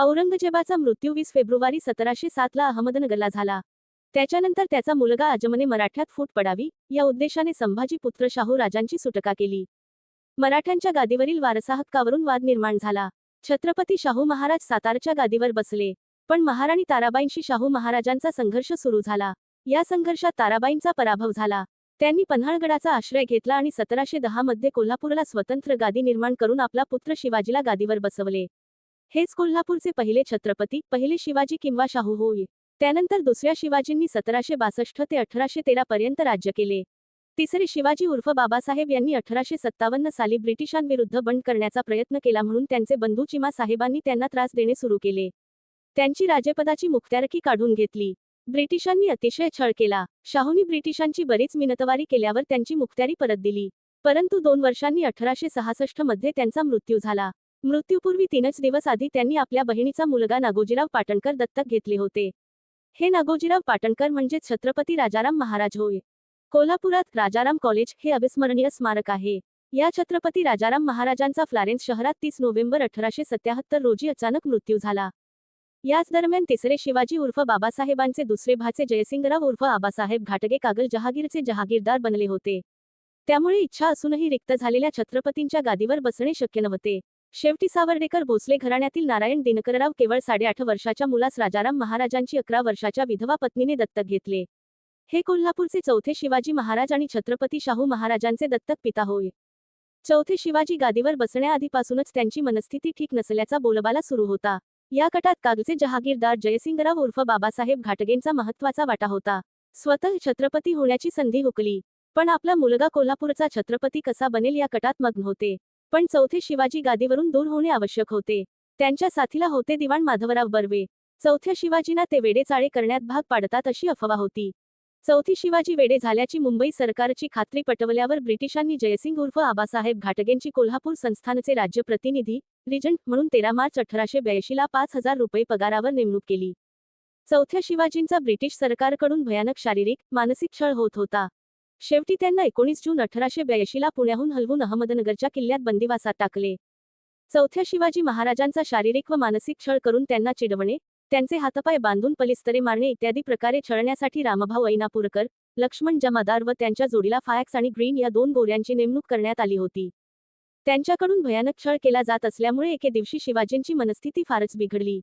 औरंगजेबाचा मृत्यू वीस फेब्रुवारी सतराशे सातला अहमदनगरला झाला. त्याच्यानंतर त्याचा मुलगा अजमने मराठ्यात फूट पडावी या उद्देशाने संभाजी पुत्र शाहू राजांची सुटका केली. मराठ्यांच्या गादीवरील वारसाहक्कावरून वाद निर्माण झाला. छत्रपती शाहू महाराज सातारच्या गादीवर बसले. पण महाराणी ताराबाईंशी शाहू महाराजांचा संघर्ष सुरू झाला. या संघर्षात ताराबाईंचा पराभव झाला. त्यांनी पन्हाळगडाचा आश्रय घेतला आणि सतराशे दहा मध्ये कोल्हापूरला स्वतंत्र गादी निर्माण करून आपला पुत्र शिवाजीला गादीवर बसवले. हेच कोल्हापूरचे पहिले छत्रपती पहिले शिवाजी किंवा शाहू होय. त्यानंतर दुसऱ्या शिवाजींनी सतराशे बासष्ट ते अठराशे तेरा पर्यंत राज्य केले. तिसरे शिवाजी उर्फ बाबासाहेब यांनी अठराशे सत्तावन्न साली ब्रिटिशांविरुद्ध बंड करण्याचा प्रयत्न केला म्हणून त्यांचे बंधू चिमा साहेबांनी त्यांना त्रास देणे सुरू केले. त्यांची राजेपदाची मुखत्यारकी काढून घेतली. ब्रिटिशांनी अतिशय छळ केला. शाहूंनी ब्रिटिशांची बरीच मिनतवारी केल्यावर त्यांची मुख्त्यारी परत दिली. परंतु दोन वर्षांनी अठराशे सहासष्टमध्ये त्यांचा मृत्यू झाला. मृत्यूपूर्वी तीनच दिवस आधी त्यांनी आपल्या बहिणीचा मुलगा नागोजीराव पाटणकर दत्तक घेतले होते. हे नागोजीराव पाटणकर म्हणजे छत्रपती राजाराम महाराज होय. कोल्हापुरात राजाराम कॉलेज हे अविस्मरणीय स्मारक आहे. या छत्रपती राजाराम महाराजांचा फ्लॉरेन्स शहरात तीस नोव्हेंबर अठराशे सत्याहत्तर रोजी अचानक मृत्यू झाला. याच दरम्यान तिसरे शिवाजी उर्फ बाबासाहेबांचे दुसरे भाचे जयसिंगराव उर्फ आबासाहेब घाटगे कागल जहागीरचे जहागीरदार बनले होते. त्यामुळे इच्छा असूनही रिक्त झालेल्या छत्रपतींच्या गादीवर बसणे शक्य नव्हते. शेवटी सावर्डेकर भोसले घराण्यातील नारायण दिनकरराव केवळ साडेआठ वर्षाच्या मुलास राजाराम महाराजांची अकरा वर्षाच्या विधवा पत्नीने दत्तक घेतले. हे कोल्हापूरचे चौथे शिवाजी महाराज आणि छत्रपती शाहू महाराजांचे दत्तक पिता होय. चौथे शिवाजी गादीवर बसण्याआधीपासूनच त्यांची मनस्थिती ठीक नसल्याचा बोलबाला सुरू होता. या कटात कागचे जहागीरदार जयसिंगराव उर्फ बाबासाहेब घाटगेंचा महत्त्वाचा वाटा होता. स्वतः छत्रपती होण्याची संधी हुकली. पण आपला मुलगा कोल्हापूरचा छत्रपती कसा बनेल या कटात मग्न होते. पण चौथे शिवाजी गादीवरून दूर होणे आवश्यक होते. त्यांच्या साथीला होते दिवाण माधवराव बर्वे. चौथ्या शिवाजींना ते वेडेचाळे करण्यात भाग पाडतात अशी अफवा होती. चौथी शिवाजी वेडे झाल्याची मुंबई सरकारची खात्री पटवल्यावर ब्रिटिशांनी जयसिंग उर्फ आबासाहेब घाटगेंची कोल्हापूर संस्थानचे राज्य प्रतिनिधी रिजंट म्हणून तेरा मार्च अठराशे ब्याऐंशीला पाच हजार रुपये पगारावर नेमणूक केली. चौथ्या शिवाजींचा ब्रिटिश सरकारकडून भयानक शारीरिक मानसिक छळ होत होता. शेवटी त्यांना एकोणीस जून अठराशे ब्याऐंशीला पुण्याहून हलवून अहमदनगरच्या किल्ल्यात बंदिवासात टाकले. चौथ्या शिवाजी महाराजांचा शारीरिक व मानसिक छळ करून त्यांना चिडवणे त्यांचे हातपाय बांधून पलिस्तरे मारणे इत्यादी प्रकारे छळण्यासाठी रामभाऊ ऐनापूरकर लक्ष्मण जमादार व त्यांच्या जोडीला फायक्स आणि ग्रीन या दोन गोऱ्यांची नेमणूक करण्यात आली होती. त्यांच्याकडून भयानक छळ केला जात असल्यामुळे एके दिवशी शिवाजींची मनस्थिती फारच बिघडली.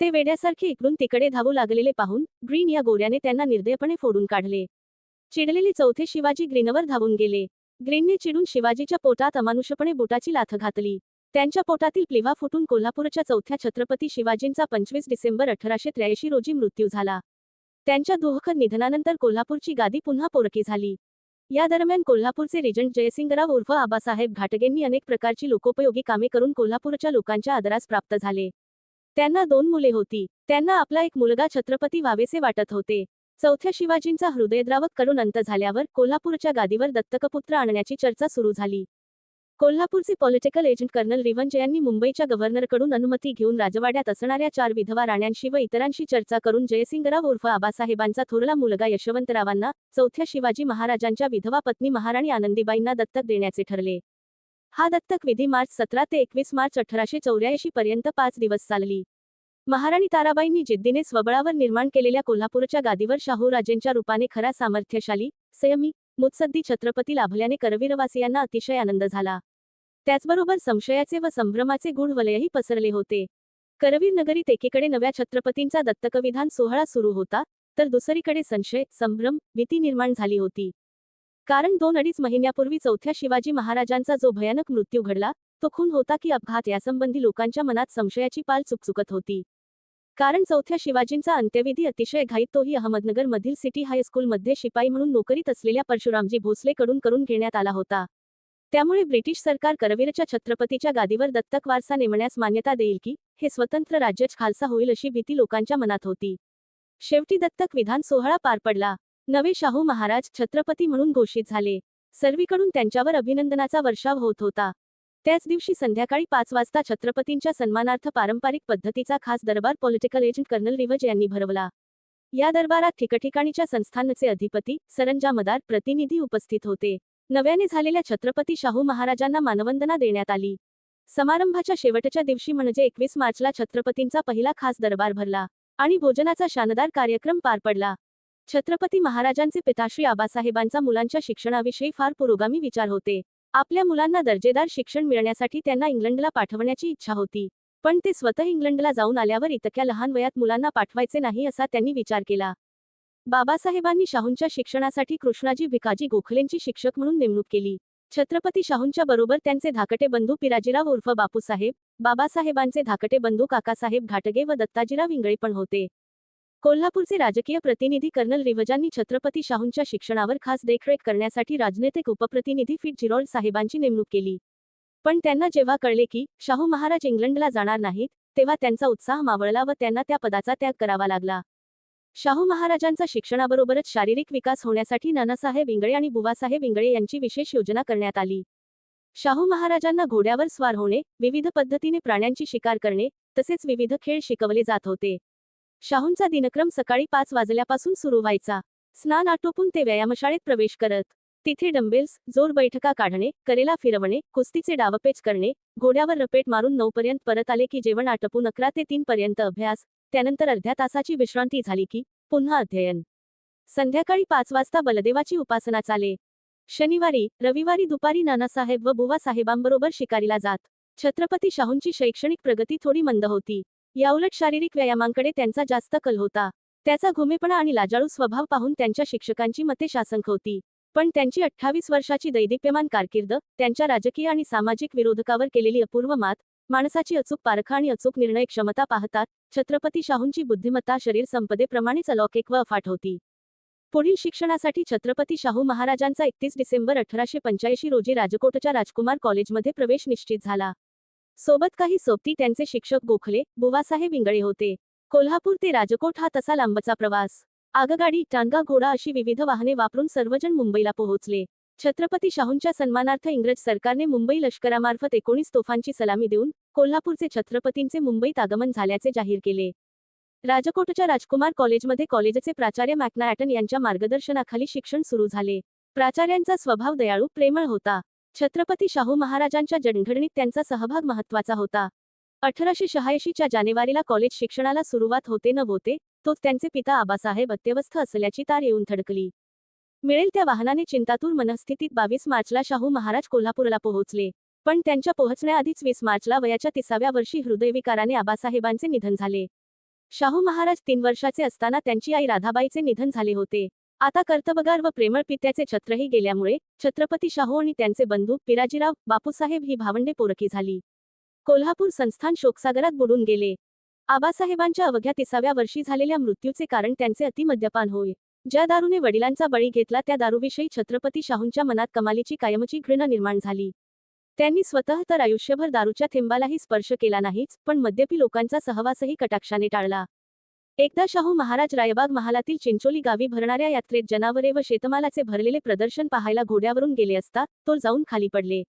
ते वेड्यासारखे इकडून तिकडे धावू लागलेले पाहून ग्रीन या गोऱ्याने त्यांना निर्दयपणे फोडून काढले. चिडलेले चौथे शिवाजी ग्रीनवर धावून गेले. ग्रीनने चिडून शिवाजीच्या पोटात अमानुषपणे बुटाची लाथ घातली. त्यांच्या पोटातील प्लिव्हा फुटून कोल्हापूरच्या चौथ्या छत्रपती शिवाजींचा पंचवीस डिसेंबर अठराशे त्र्याऐंशी रोजी मृत्यू झाला. त्यांच्या दुःखद निधनानंतर कोल्हापूरची गादी पुन्हा पोरकी झाली. या दरम्यान कोल्हापूरचे रिजंट जयसिंगराव उर्फ आबासाहेब घाटगेंनी अनेक प्रकारची लोकोपयोगी कामे करून कोल्हापूरच्या लोकांच्या आदरास प्राप्त झाले. त्यांना दोन मुले होती. त्यांना आपला एक मुलगा छत्रपती व्हावेसे वाटत होते. चौथ्या शिवाजींचा हृदयद्रावक करून अंत झाल्यावर कोल्हापूरच्या गादीवर दत्तकपुत्र आणण्याची चर्चा सुरू झाली. कोल्हापूरचे पॉलिटिकल एजंट कर्नल रिवंज यांनी मुंबईच्या गव्हर्नरकडून अनुमती घेऊन राजवाड्यात असणाऱ्या चार विधवा राण्यांशी व इतरांशी चर्चा करून जयसिंगराव उर्फ आबासाहेबांचा थोरला मुलगा यशवंतरावांना चौथ्या शिवाजी महाराजांच्या विधवा पत्नी महाराणी आनंदीबाईंना दत्तक देण्याचे ठरले. हा दत्तक विधी मार्च सतरा ते एकवीस मार्च अठराशे चौऱ्याऐंशी पर्यंत पाच दिवस चालली. महाराणी ताराबाईंनी जिद्दीने स्वबळावर निर्माण केलेल्या कोल्हापूरच्या गादीवर शाहूराजेंच्या रूपाने खरा सामर्थ्यशाली संयमी मुत्सद्दी छत्रपती लाभल्याने करवीरवासियांना अतिशय आनंद झाला. त्याचबरोबर संशयाचे व संभ्रमाचे गुढ वलयही पसरले होते. करवीर नगरीत एकीकडे नव्या छत्रपतींचा दत्तकविधान सोहळा सुरू होता तर दुसरीकडे संशय संभ्रम भीती निर्माण झाली होती. कारण दोन अडीच महिन्यापूर्वी चौथ्या शिवाजी महाराजांचा जो भयानक मृत्यू घडला तो खून होता की अपघात यासंबंधी लोकांच्या मनात संशयाची पाल चुकचुकत होती. कारण चौथ्या शिवाजींचा अंत्यविधी अतिशय घाईत तोही अहमदनगर मधील सिटी हायस्कूलमध्ये शिपाई म्हणून नोकरीत असलेल्या परशुरामजी भोसलेकडून करून घेण्यात आला होता. त्यामुळे ब्रिटिश सरकार करवीरच्या छत्रपतीच्या गादीवर दत्तक वारसा नेमण्यास मान्यता देईल की हे स्वतंत्र राज्यच खालसा होईल अशी भीती लोकांच्या मनात होती. शेवटी दत्तक विधान सोहळा पार पडला. नवे शाहू महाराज छत्रपती म्हणून घोषित झाले. सर्वीकडून त्यांच्यावर अभिनंदनाचा वर्षाव होत होता. त्याच दिवशी संध्याकाळी पाच वाजता छत्रपतींच्या सन्मानार्थ पारंपरिक पद्धतीचा खास दरबार पॉलिटिकल एजंट कर्नल रिवज यांनी भरवला. या दरबारात ठिकठिकाणीच्या संस्थानचे अधिपती सरंजामदार प्रतिनिधी उपस्थित होते. नव्याने झालेल्या छत्रपती शाहू महाराजांना मानवंदना देण्यात आली. समारंभाच्या शेवटच्या दिवशी म्हणजे एकवीस मार्चला छत्रपतींचा पहिला खास दरबार भरला आणि भोजनाचा शानदार कार्यक्रम पार पडला. छत्रपती महाराजांचे पिताश्री आबासाहेबांचा मुलांच्या शिक्षणाविषयी फार पुरोगामी विचार होते. आपल्या मुलांना दर्जेदार शिक्षण मिळण्यासाठी त्यांना इंग्लंडला पाठवण्याची इच्छा होती. पण ते स्वतः इंग्लंडला जाऊन आल्यावर इतक्या लहान वयात मुलांना पाठवायचे नाही असा त्यांनी विचार केला. बाबासाहेबांनी शाहूंच्या शिक्षणासाठी कृष्णाजी भिकाजी गोखलेंची शिक्षक म्हणून नेमणूक केली. छत्रपती शाहूंच्या बरोबर त्यांचे धाकटे बंधू पिराजीराव उर्फ बापूसाहेब बाबासाहेबांचे धाकटे बंधू काकासाहेब घाटगे व दत्ताजीराव इंगळे पण होते. कोल्हापूरचे राजकीय प्रतिनिधी कर्नल रिवजांनी छत्रपती शाहूंच्या शिक्षणावर खास देखरेख करण्यासाठी राजनैतिक उपप्रतिनिधी फिट जिरोल साहेबांची नेमणूक केली. पण त्यांना जेव्हा कळले की शाहू महाराज इंग्लंडला जाणार नाहीत तेव्हा त्यांचा उत्साह मावळला व त्यांना त्या पदाचा त्याग करावा लागला. शाहू महाराजांचा शिक्षणाबरोबरच शारीरिक विकास होण्यासाठी नानासाहेब इंगळे आणि बुवासाहेब इंगळे यांची विशेष योजना करण्यात आली. शाहू महाराजांना घोड्यावर स्वार होणे विविध पद्धतीने प्राण्यांची शिकार करणे तसेच विविध खेळ शिकवले जात होते. शाहूंचा दिनक्रम सकाळी पाच वाजल्यापासून सुरू व्हायचा. स्नान आटोपून ते व्यायामशाळेत प्रवेश करत. तिथे डंबेल्स जोर बैठका काढणे करेला फिरवणे कुस्तीचे डावपेच करणे घोड्यावर रपेट मारून नऊपर्यंत परत आले की जेवण आटपून अकरा ते तीन पर्यंत अभ्यास त्यानंतर अर्ध्या तासाची विश्रांती झाली की पुन्हा अध्ययन. संध्याकाळी पाच वाजता बलदेवाची उपासना चाले. शनिवारी रविवारी दुपारी नानासाहेब व बुवा साहेबांबरोबर शिकारीला जात. छत्रपती शाहूंची शैक्षणिक प्रगती थोडी मंद होती. याउलट शारीरिक व्यायामांकडे त्यांचा जास्त कल होता. त्याचा घुमेपणा आणि लाजाळू स्वभाव पाहून त्यांच्या शिक्षकांची मते शासंक होती. पण त्यांची अठ्ठावीस वर्षाची दैदिप्यमान कारकीर्द त्यांच्या राजकीय आणि सामाजिक विरोधकावर केलेली अपूर्व मात माणसाची अचूक पारखा आणि अचूक निर्णय क्षमता पाहतात छत्रपती शाहूंची बुद्धिमत्ता शरीर संपदेप्रमाणेच अलौकिक व अफाट होती. पुढील शिक्षणासाठी छत्रपती शाहू महाराजांचा एकतीस डिसेंबर अठराशे पंच्याऐंशी रोजी राजकोटच्या राजकुमार कॉलेजमध्ये प्रवेश निश्चित झाला. सोबत काही सोबती त्यांचे शिक्षक गोखले बुवासाहेब इंगळे होते. कोल्हापूर ते राजकोट हा तसा लांबचा प्रवास. आगगाडी टांगा घोडा अशी विविध वाहने वापरून सर्वजण मुंबईला पोहोचले. छत्रपती शाहूंच्या सन्मानार्थ इंग्रज सरकारने मुंबई लष्करामार्फत एकोणीस तोफांची सलामी देऊन कोल्हापूरचे छत्रपतींचे मुंबईत आगमन झाल्याचे जाहीर केले. राजकोटच्या राजकुमार कॉलेजमध्ये कॉलेजचे प्राचार्य मॅकनाटन यांच्या मार्गदर्शनाखाली शिक्षण सुरू झाले. प्राचार्यांचा स्वभाव दयाळू प्रेमळ होता. छत्रपती शाहू महाराजांच्या जनघडणीत त्यांचा सहभाग महत्त्वाचा होता. अठराशे शहाऐंशीच्या जानेवारीला कॉलेज शिक्षणाला सुरुवात होते न होते तोच त्यांचे पिता आबासाहेब अत्यवस्थ असल्याची तार येऊन थडकली मिळेल त्या वाहनाने चिंतातूर मनस्थितीत बावीस मार्चला शाहू महाराज कोल्हापूरला पोहोचले पण त्यांच्या पोहोचण्याआधीच वीस मार्चला वयाच्या तिसाव्या वर्षी हृदयविकाराने आबासाहेबांचे निधन झाले. शाहू महाराज तीन वर्षाचे असताना त्यांची आई राधाबाईचे निधन झाले होते. आता कर्तबगार व प्रेमळ पित्याचे छत्रही गेल्यामुळे छत्रपती शाहू आणि त्यांचे बंधू पिराजीराव बापूसाहेब ही भावंडे पोरकी झाली. कोल्हापूर संस्थान शोकसागरात बुडून गेले. आबासाहेबांच्या अवघ्या तिसाव्या वर्षी झालेल्या मृत्यूचे कारण त्यांचे अतिमद्यपान होय. ज्या दारूने वडिलांचा बळी घेतला त्या दारूविषयी छत्रपती शाहूंच्या मनात कमालीची कायमची घृणा निर्माण झाली. त्यांनी स्वतः तर आयुष्यभर दारूच्या थेंबालाही स्पर्श केला नाहीच पण मद्यपी लोकांचा सहवासही कटाक्षाने टाळला. एकदा शाहू महाराज रायबाग महालातील चिंचोली गावी भरणाऱ्या यात्रेत जनावरे व शेतमालाचे भरलेले प्रदर्शन पाहायला घोड्यावरून गेले असता तो जाऊन खाली पडले.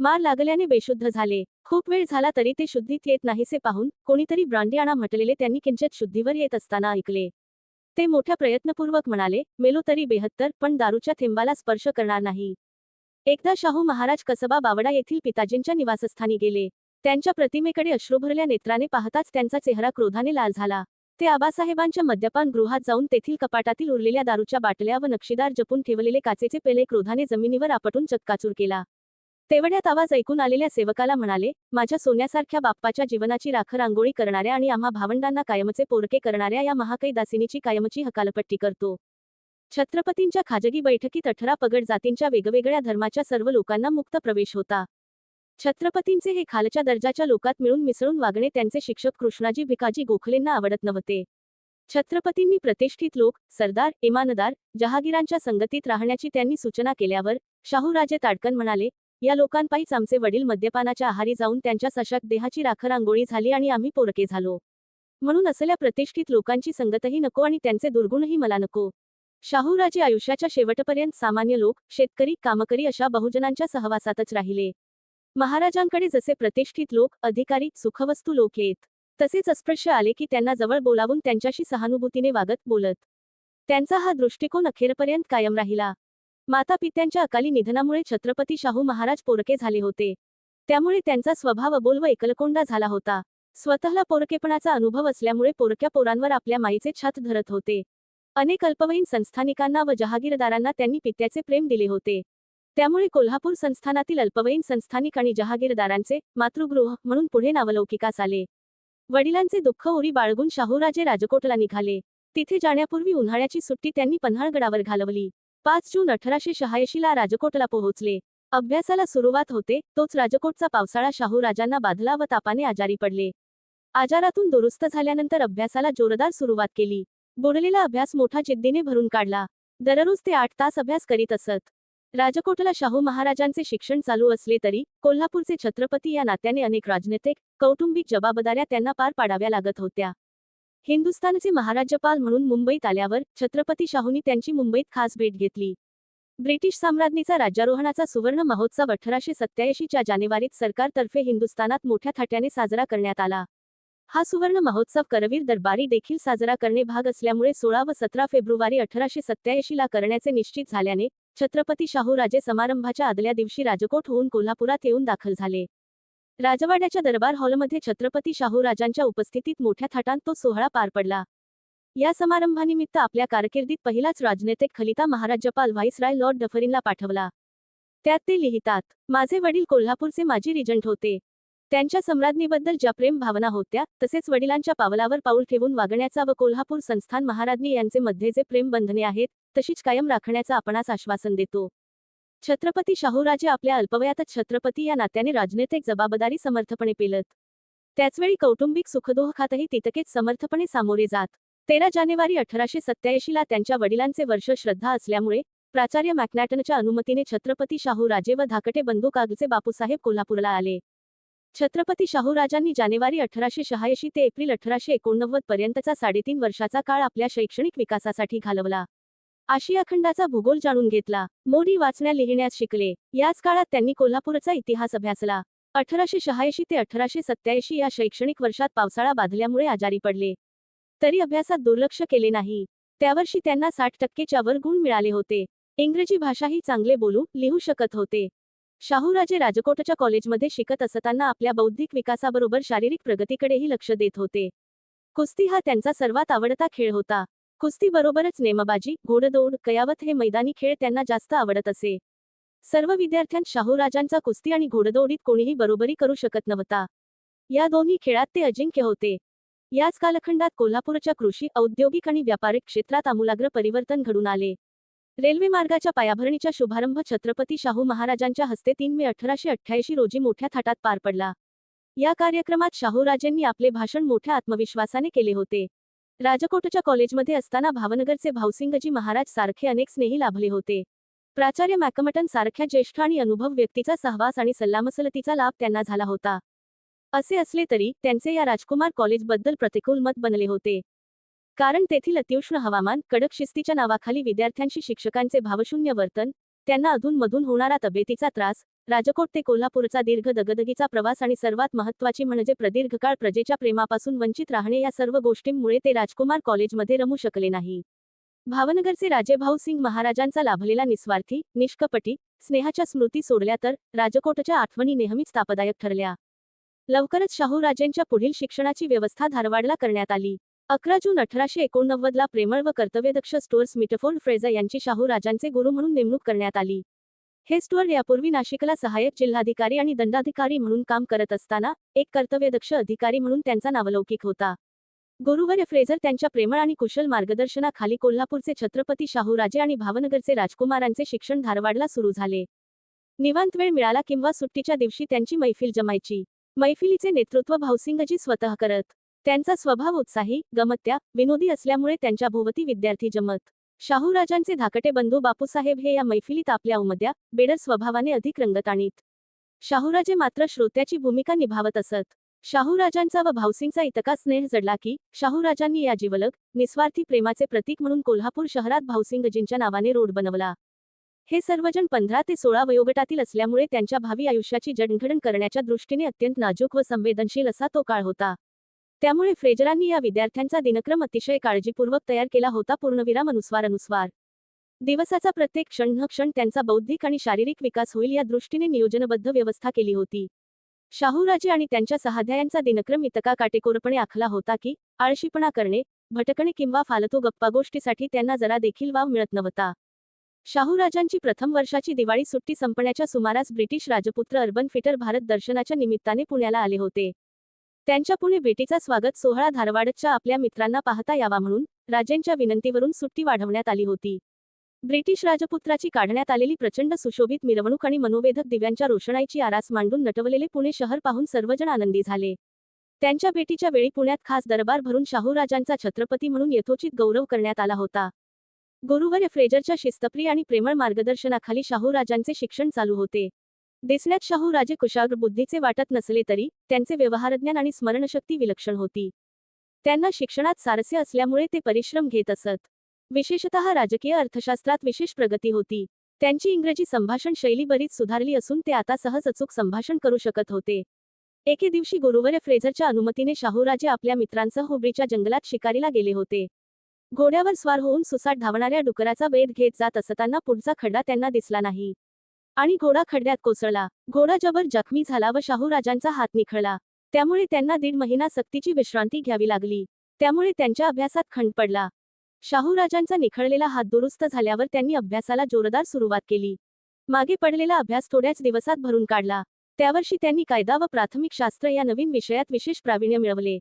मार लागल्याने बेशुद्ध झाले. खूप वेळ झाला तरी ते शुद्धीत येत नाहीसे पाहून कोणीतरी ब्रांडियाणा म्हटलेले त्यांनी किंचित शुद्धीवर येत असताना ऐकले. ते मोठ्या प्रयत्नपूर्वक म्हणाले मेलो तरी बेहत्तर पण दारूच्या थेंबाला स्पर्श करणार नाही. एकदा शाहू महाराज कसबा बावडा येथील पिताजींच्या निवासस्थानी गेले. त्यांच्या प्रतिमेकडे अश्रुभरल्या नेत्राने पाहताच त्यांचा चेहरा क्रोधाने लाल झाला. ते आबासाहेबांच्या मद्यपान गृहात जाऊन तेथील कपाटातील उरलेल्या दारूच्या बाटल्या व नक्षीदार जपून ठेवलेले काचेचे पेले क्रोधाने जमिनीवर आपटून चक्काचूर केला. तेवढ्यात आवाज ऐकून आलेल्या सेवकाला म्हणाले माझ्या सोन्यासारख्या बाप्पाच्या जीवनाची राख रांगोळी करणाऱ्या आणि आम्हा भावंडांना कायमचे पोरके करणाऱ्या या महाकै दासिनीची कायमची हकालपट्टी करतो. छत्रपतींच्या खाजगी बैठकीत अठरा पगड जातींच्या वेगवेगळ्या धर्माच्या सर्व लोकांना मुक्त प्रवेश होता. छत्रपतींचे हे खालच्या दर्जाच्या लोकात मिळून मिसळून वागणे त्यांचे शिक्षक कृष्णाजी भिकाजी गोखलेंना आवडत नव्हते. छत्रपतींनी प्रतिष्ठित लोक सरदार इमानदार जहागीरांच्या संगतीत राहण्याची त्यांनी सूचना केल्यावर शाहूराजे ताडकन म्हणाले या लोकांपायीच आमचे वडील मद्यपानाच्या आहारी जाऊन त्यांच्या सशक देहाची राखरांगोळी झाली आणि आम्ही पोरके झालो. म्हणून असल्या प्रतिष्ठित लोकांची संगतही नको आणि त्यांचे दुर्गुणही मला नको. शाहूराजे आयुष्याच्या शेवटपर्यंत सामान्य लोक शेतकरी कामकरी अशा बहुजनांच्या सहवासातच राहिले. महाराजांकडे जसे प्रतिष्ठित लोक अधिकारी सुखवस्तू लोक येत तसेच अस्पृश्य आले की त्यांना जवळ बोलावून त्यांच्याशी सहानुभूतीने वागत बोलत. त्यांचा हा दृष्टिकोन अखेरपर्यंत कायम राहिला. माता पित्यांच्या अकाली निधनामुळे छत्रपती शाहू महाराज पोरके झाले होते. त्यामुळे त्यांचा स्वभाव अबोल व एकलकोंडा झाला होता. स्वतःला पोरकेपणाचा अनुभव असल्यामुळे पोरक्या पोरांवर आपल्या माईचे छात धरत होते. अनेक अल्पवयीन संस्थानिकांना व जहागीरदारांना त्यांनी पित्याचे प्रेम दिले होते. त्यामुळे कोल्हापूर संस्थानातील अल्पवयीन संस्थानिक आणि जहागीरदारांचे मातृगृह म्हणून पुढे नावलौकिकास आले. वडिलांचे दुःख उरी बाळगून शाहूराजे राजकोटला निघाले. तिथे जाण्यापूर्वी उन्हाळ्याची सुट्टी त्यांनी पन्हाळगडावर घालवली. पाच जून अठराशे शहाऐंशीला राजकोटला पोहोचले. अभ्यासाला सुरुवात होते तोच राजकोटचा पावसाळा शाहूराजांना बाधला व तापाने आजारी पडले. आजारातून दुरुस्त झाल्यानंतर अभ्यासाला जोरदार सुरुवात केली. बुडलेला अभ्यास मोठा जिद्दीने भरून काढला. दररोज ते आठ तास अभ्यास करीत असत. राजकोटला शाहू महाराजांचे शिक्षण चालू असले तरी कोल्हापूरचे छत्रपती या नात्याने अनेक राजनैतिक कौटुंबिक जबाबदाऱ्या त्यांना पार पाडाव्या लागत होत्या. हिंदुस्थानचे महाराज्यपाल म्हणून मुंबईत आल्यावर छत्रपती शाहूंनी त्यांची मुंबईत खास भेट घेतली. ब्रिटिश साम्राज्ञीचा राज्यारोहणाचा सुवर्ण महोत्सव अठराशे सत्याऐंशीच्या जानेवारीत सरकारतर्फे हिंदुस्थानात मोठ्या थाट्याने साजरा करण्यात आला. हा सुवर्ण महोत्सव करवीर दरबारी देखील साजरा करणे भाग असल्यामुळे सोळा व सतरा फेब्रुवारी अठराशे सत्याऐंशीला करण्याचे निश्चित झाल्याने छत्रपती शाहूराजे समारंभाच्या आदल्या दिवशी राजकोट होऊन कोल्हापुरात येऊन दाखल झाले. राजवाड्याच्या दरबार हॉलमध्ये छत्रपती शाहूराजांच्या उपस्थितीत मोठ्या थाटात तो सोहळा पार पडला. या समारंभानिमित्त आपल्या कारकिर्दीत पहिलाच राजनेते खलिता महाराज्यपाल व्हाईसराय लॉर्ड डफरीनला पाठवला. त्यात ते लिहितात माझे वडील कोल्हापूरचे माजी रिजंट होते. त्यांच्या सम्राज्ञीबद्दल ज्या प्रेम भावना होत्या तसेच वडिलांच्या पावलावर पाऊल ठेवून वागण्याचा व कोल्हापूर संस्थान महाराज्ञी यांचे मध्ये जे प्रेम बंधने आहेत तशीच कायम राखण्याचा आपणास आश्वासन देतो. छत्रपती शाहूराजे आपल्या अल्पवयातच छत्रपती या नात्याने राजनैतिक जबाबदारी समर्थपणे पेलत. त्याचवेळी कौटुंबिक सुखदोहखातही तितकेच समर्थपणे सामोरे जात. तेरा जानेवारी अठराशे सत्याऐंशीला त्यांच्या वडिलांचे वर्ष श्रद्धा असल्यामुळे प्राचार्य मॅकनॅटनच्या अनुमतीने छत्रपती शाहूराजे व धाकटे बंधू कागचे बापूसाहेब कोल्हापूरला आले. छत्रपती शाहूराजांनी जानेवारी अठराशे शहाऐंशी ते एप्रिल अठराशे एकोणनव्वद पर्यंतचा साडेतीन वर्षाचा काळ आपल्या शैक्षणिक विकासासाठी घालवला. आशिया खंडाचा भूगोल जाणून घेतला. मोडी वाचण्या लिहिण्यास शिकले. याच काळात त्यांनी कोल्हापूरचा इतिहास अभ्यासला. अठराशे शहाऐंशी ते अठराशे सत्याऐंशी या शैक्षणिक वर्षात पावसाळा बाधल्यामुळे आजारी पडले. तरी अभ्यासात दुर्लक्ष केले नाही. त्यावर्षी त्यांना साठ टक्केच्या वर गुण मिळाले होते. इंग्रजी भाषाही चांगले बोलू लिहू शकत होते. शाहूराजे राजकोटच्या कॉलेजमध्ये शिकत असताना आपल्या बौद्धिक विकासाबरोबर शारीरिक प्रगतीकडेही लक्ष देत होते. कुस्ती हा त्यांचा सर्वात आवडता खेळ होता. कुस्तीबरोबरच नेमबाजी घोडदौड कयावत हे मैदानी खेळ त्यांना जास्त आवडत असे. सर्व विद्यार्थ्यांत शाहूराजांचा कुस्ती आणि घोडदौडीत कोणीही बरोबरी करू शकत नव्हता. या दोन्ही खेळात ते अजिंक्य होते. याच कालखंडात कोल्हापूरच्या कृषी औद्योगिक आणि व्यापारिक क्षेत्रात आमूलाग्र परिवर्तन घडून आले. रेल्वे मार्गाच्या पायाभरणीचा शुभारंभ छत्रपती शाहू महाराजांच्या हस्ते तीन मे अठराशे अठ्ठ्याऐंशी रोजी मोठ्या थाटात पार पडला. या कार्यक्रमात शाहूराजेंनी आपले भाषण मोठ्या आत्मविश्वासाने केले होते. राजकोटच्या कॉलेजमध्ये असताना भावनगरचे भाऊसिंगजी महाराज सारखे अनेक स्नेही लाभले होते. प्राचार्य मॅकमटन सारख्या ज्येष्ठ आणि अनुभव व्यक्तीचा सहवास आणि सल्लामसलतीचा लाभ त्यांना झाला होता. असे असले तरी त्यांचे या राजकुमार कॉलेजबद्दल प्रतिकूल मत बनले होते. कारण तेथील अतिउष्ण हवामान कडक शिस्तीच्या नावाखाली विद्यार्थ्यांशी शिक्षकांचे भावशून्य वर्तन त्यांना अधूनमधून होणारा तब्येतीचा त्रास राजकोट ते कोल्हापूरचा दीर्घ दगदगीचा प्रवास आणि सर्वात महत्त्वाची म्हणजे प्रदीर्घकाळ प्रजेच्या प्रेमापासून वंचित राहणे या सर्व गोष्टींमुळे ते राजकुमार कॉलेजमध्ये रमू शकले नाही. भावनगरचे राजेभाऊ सिंग महाराजांचा लाभलेला निस्वार्थी निष्कपटी स्नेहाच्या स्मृती सोडल्या तर राजकोटच्या आठवणी नेहमीच तापदायक ठरल्या. लवकरच शाहूराजेंच्या पुढील शिक्षणाची व्यवस्था धारवाडला करण्यात आली. अकरा जून अठराशे एकोणनव्वदला प्रेमळ व कर्तव्यदक्ष स्टोअर्स मिटफोर्ड फ्रेझर यांची शाहूराजांचे गुरु म्हणून नेमणूक करण्यात आली. हे स्टोअर यापूर्वी नाशिकला सहाय्यक जिल्हाधिकारी आणि दंडाधिकारी म्हणून काम करत असताना एक कर्तव्यदक्ष अधिकारी म्हणून त्यांचा नावलौकिक होता. गुरुवर फ्रेझर त्यांच्या प्रेमळ आणि कुशल मार्गदर्शनाखाली कोल्हापूरचे छत्रपती शाहूराजे आणि भावनगरचे राजकुमारांचे शिक्षण धारवाडला सुरू झाले. निवांत वेळ मिळाला किंवा सुट्टीच्या दिवशी त्यांची मैफिल जमायची. मैफिलीचे नेतृत्व भाऊसिंगजी स्वतः करत त्यांचा स्वभाव उत्साही गमत्या विनोदी असल्यामुळे त्यांच्या भोवती विद्यार्थी जमत. शाहूराजांचे धाकटे बंधू बापूसाहेब हे या मैफिलीत आपल्या उमद्या बेडर स्वभावाने अधिक रंगत आणीत शाहूराजे मात्र श्रोत्याची भूमिका निभावत असत. शाहूराजांचा व भाऊसिंगचा इतका स्नेह जडला की शाहूराजांनी या जीवलक निस्वार्थी प्रेमाचे प्रतीक म्हणून कोल्हापूर शहरात भाऊसिंगजींच्या नावाने रोड बनवला. हे सर्वजण पंधरा ते सोळा वयोगटातील असल्यामुळे त्यांच्या भावी आयुष्याची जडघडण करण्याच्या दृष्टीने अत्यंत नाजूक व संवेदनशील असा तो काळ होता. त्यामुळे फ्रेजरांनी या विद्यार्थ्यांचा दिनक्रम अतिशय काळजीपूर्वक तयार केला होता पूर्णविराम अनुस्वार अनुस्वार. दिवसाचा प्रत्येक क्षण न क्षण त्यांचा बौद्धिक आणि शारीरिक विकास होईल या दृष्टीने नियोजनबद्ध व्यवस्था केली होती. शाहूराजे आणि त्यांच्या सहाध्यायांचा दिनक्रम इतका काटेकोरपणे आखला होता की आळशीपणा करणे भटकणे किंवा फालतू गप्पागोष्टीसाठी त्यांना जरा देखील वाव मिळत नव्हता. शाहूराजांची प्रथम वर्षाची दिवाळी सुट्टी संपण्याच्या सुमारास ब्रिटिश राजपुत्र अर्बन फिटर भारत दर्शनाच्या निमित्ताने पुण्याला आले होते. त्यांच्या पुणे भेटीचा स्वागत सोहळा धारवाडच्या आपल्या मित्रांना पाहता यावा म्हणून राजेंच्या विनंतीवरून सुट्टी वाढवण्यात आली होती. ब्रिटिश राजपुत्राची काढण्यात आलेली प्रचंड सुशोभित मिरवणूक आणि मनोवेधक दिव्यांच्या रोषणाईची आरास मांडून नटवलेले पुणे शहर पाहून सर्वजण आनंदी झाले. त्यांच्या भेटीच्या वेळी पुण्यात खास दरबार भरून शाहूराजांचा छत्रपती म्हणून यथोचित गौरव करण्यात आला होता. गुरुवर फ्रेजरच्या शिस्तप्रिय आणि प्रेमळ मार्गदर्शनाखाली शाहूराजांचे शिक्षण चालू होते. दिसण्यात शाहूराजे कुशाग्र बुद्धीचे वाटत नसले तरी त्यांचे व्यवहारज्ञान आणि स्मरणशक्ती विलक्षण होती. त्यांना शिक्षणात सारस्य असल्यामुळे ते परिश्रम घेत असत. विशेषतः राजकीय अर्थशास्त्रात विशेष प्रगती होती. त्यांची इंग्रजी संभाषण शैली बरीच सुधारली असून ते आता सहज अचूक संभाषण करू शकत होते. एके दिवशी गुरुवर फ्रेझरच्या अनुमतीने शाहूराजे आपल्या मित्रांसह हुबळीच्या जंगलात शिकारीला गेले होते. घोड्यावर स्वार होऊन सुसाट धावणाऱ्या डुकराचा वेध घेत जात असताना पुढचा खड्डा त्यांना दिसला नाही. आणि घोडा खड्ड्यात कोसळला. घोडा जबर जखमी झाला व शाहूराजांचा हात निखळला. त्यामुळे त्यांना दीड महिना सक्तीची विश्रांती घ्यावी लागली. त्यामुळे त्यांच्या अभ्यासात खंड पडला. शाहूराजांचा निखळलेला हात दुरुस्त झाल्यावर त्यांनी अभ्यासाला जोरदार सुरुवात केली. मागे पडलेला अभ्यास थोड्याच दिवसात भरून काढला. त्यावर्षी त्यांनी कायदा व प्राथमिक शास्त्र या नवीन विषयात विशेष प्रावीण्य मिळवले.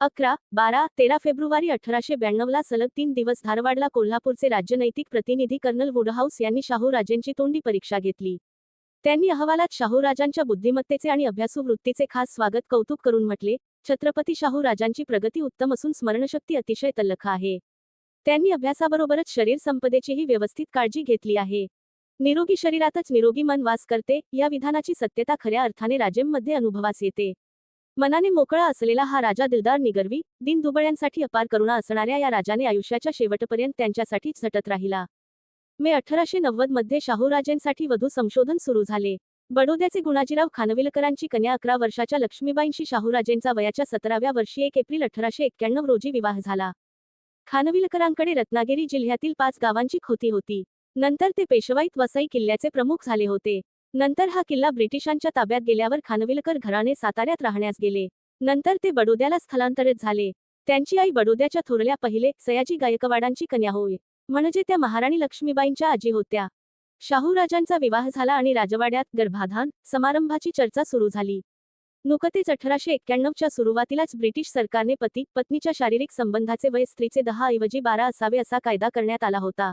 अकरा बारा तेरा फेब्रुवारी अठराशे ब्याण्णवला सलग तीन दिवस धारवाडला कोल्हापूरचे राजनैतिक प्रतिनिधी कर्नल वुडहाऊस यांनी शाहूराजेंची तोंडी परीक्षा घेतली. त्यांनी अहवालात शाहूराजांच्या बुद्धिमत्तेचे आणि अभ्यासू वृत्तीचे खास स्वागत कौतुक करून म्हटले छत्रपती शाहूराजांची प्रगती उत्तम असून स्मरणशक्ती अतिशय तल्लख आहे. त्यांनी अभ्यासाबरोबरच शरीर संपदेचीही व्यवस्थित काळजी घेतली आहे. निरोगी शरीरातच निरोगी मन वास करते या विधानाची सत्यता खऱ्या अर्थाने राजेंमध्ये अनुभवास येते. मनाने मोकळा असलेला हा राजा दिलदार निगरवी दिनदुबळ्यांसाठी अपार करुणा असणाऱ्या या राजाने आयुष्याच्या शेवटपर्यंत त्यांच्यासाठीच झटत राहिला. मे अठराशे नव्वदमध्ये शाहूराजेंसाठी वधू संशोधन सुरू झाले. बडोद्याचे गुणाजीराव खानविलकरांची कन्या अकरा वर्षाच्या लक्ष्मीबाईंशी शाहूराजेंचा वयाच्या सतराव्या वर्षी एक एप्रिल अठराशे एक्क्याण्णव रोजी विवाह झाला. खानविलकरांकडे रत्नागिरी जिल्ह्यातील पाच गावांची खोती होती. नंतर ते पेशवाईत वसई किल्ल्याचे प्रमुख झाले होते. नंतर हा किल्ला ब्रिटिशांच्या ताब्यात गेल्यावर खानविलकर घराणे साताऱ्यात राहण्यास गेले. नंतर ते बडोद्याला स्थलांतरित झाले. त्यांची आई बडोद्याच्या थोरल्या पहिले सयाजी गायकवाडांची कन्या होय. म्हणजे त्या महाराणी लक्ष्मीबाईंच्या आजी होत्या. शाहूराजांचा विवाह झाला आणि राजवाड्यात गर्भाधान समारंभाची चर्चा सुरू झाली. नुकतेच अठराशे एक्क्याण्णवच्या सुरुवातीलाच ब्रिटिश सरकारने पती पत्नीच्या शारीरिक संबंधाचे वय स्त्रीचे दहा ऐवजी बारा असावे असा कायदा करण्यात आला होता.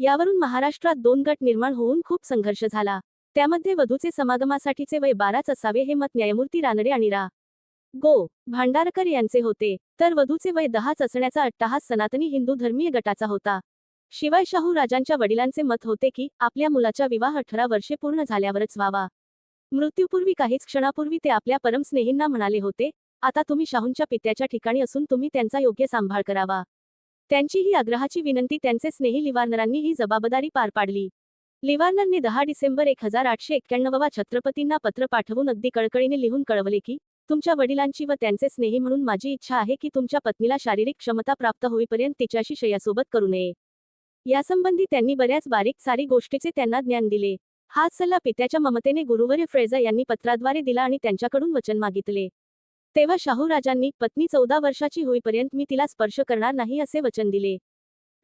यावरून महाराष्ट्रात दोन गट निर्माण होऊन खूप संघर्ष झाला. त्यामध्ये वधूचे समागमासाठीचे वय बाराच असावे हे मत न्यायमूर्ती रानडे आणि रा. गो. भांडारकर यांचे होते. तर वधूचे वय दहाच असण्याचा अट्टाहास सनातनी हिंदू धर्मीय गटाचा होता. शिवाय शाहू राजांच्या वडिलांचे मत होते की आपल्या मुलाचा विवाह अठरा वर्षे पूर्ण झाल्यावरच व्हावा. मृत्यूपूर्वी काहीच क्षणापूर्वी ते आपल्या परमस्नेहींना म्हणाले होते आता तुम्ही शाहूंच्या पित्याच्या ठिकाणी असून तुम्ही त्यांचा योग्य सांभाळ करावा. त्यांची ही आग्रहाची विनंती त्यांचे स्नेही लिवारनरांनी ही जबाबदारी पार पाडली. लिवार्नरने दहा डिसेंबर एक हजार आठशे एक्क्याण्णववा छत्रपतींना पत्र पाठवून अगदी कळकळीने लिहून कळवले की तुमच्या वडिलांची व त्यांचे स्नेही म्हणून माझी इच्छा आहे की तुमच्या पत्नीला शारीरिक क्षमता प्राप्त होईपर्यंत तिच्याशी शयासोबत करू नये. यासंबंधी त्यांनी बऱ्याच बारीक सारी गोष्टीचे त्यांना ज्ञान दिले. हाच सल्ला पित्याच्या ममतेने गुरुवर्य फ्रेझा यांनी पत्राद्वारे दिला आणि त्यांच्याकडून वचन मागितले. तेव्हा शाहूराजांनी पत्नी चौदा वर्षाची होईपर्यंत मी तिला स्पर्श करणार नाही असे वचन दिले.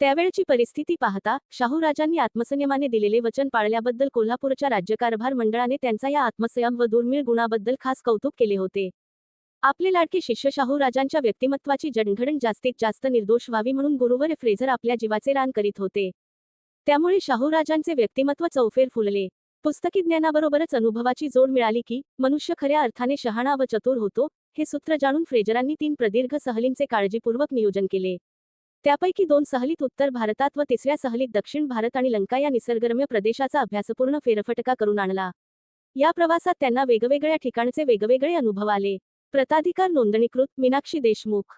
त्यावेळची परिस्थिती पाहता शाहूराजांनी आत्मसंयमाने दिलेले वचन पाळल्याबद्दल कोल्हापूरच्या राज्यकारभार मंडळाने त्यांचा या आत्मसंयम व दुर्मिळ गुणाबद्दल खास कौतुक केले होते. आपले लाडके शिष्य शाहूराजांच्या व्यक्तिमत्वाची जडणघडण जास्तीत जास्त निर्दोष व्हावी म्हणून गुरुवर फ्रेझर आपल्या जीवाचे रान करीत होते. त्यामुळे शाहूराजांचे व्यक्तिमत्व चौफेर फुलले. पुस्तकी ज्ञानाबरोबरच अनुभवाची जोड मिळाली की मनुष्य खऱ्या अर्थाने शहाणा व चतुर होतो हे सूत्र जाणून फ्रेजरांनी तीन प्रदीर्घ सहलींचे काळजीपूर्वक नियोजन केले. त्यापैकी दोन सहलीत उत्तर भारतात व तिसऱ्या सहलीत दक्षिण भारत आणि लंका या निसर्गरम्य प्रदेशाचा अभ्यासपूर्ण फेरफटका करून आणला. या प्रवासात त्यांना वेगवेगळ्या ठिकाणचे वेगवेगळे अनुभव आले. प्रताधिकार नोंदणीकृत मीनाक्षी देशमुख.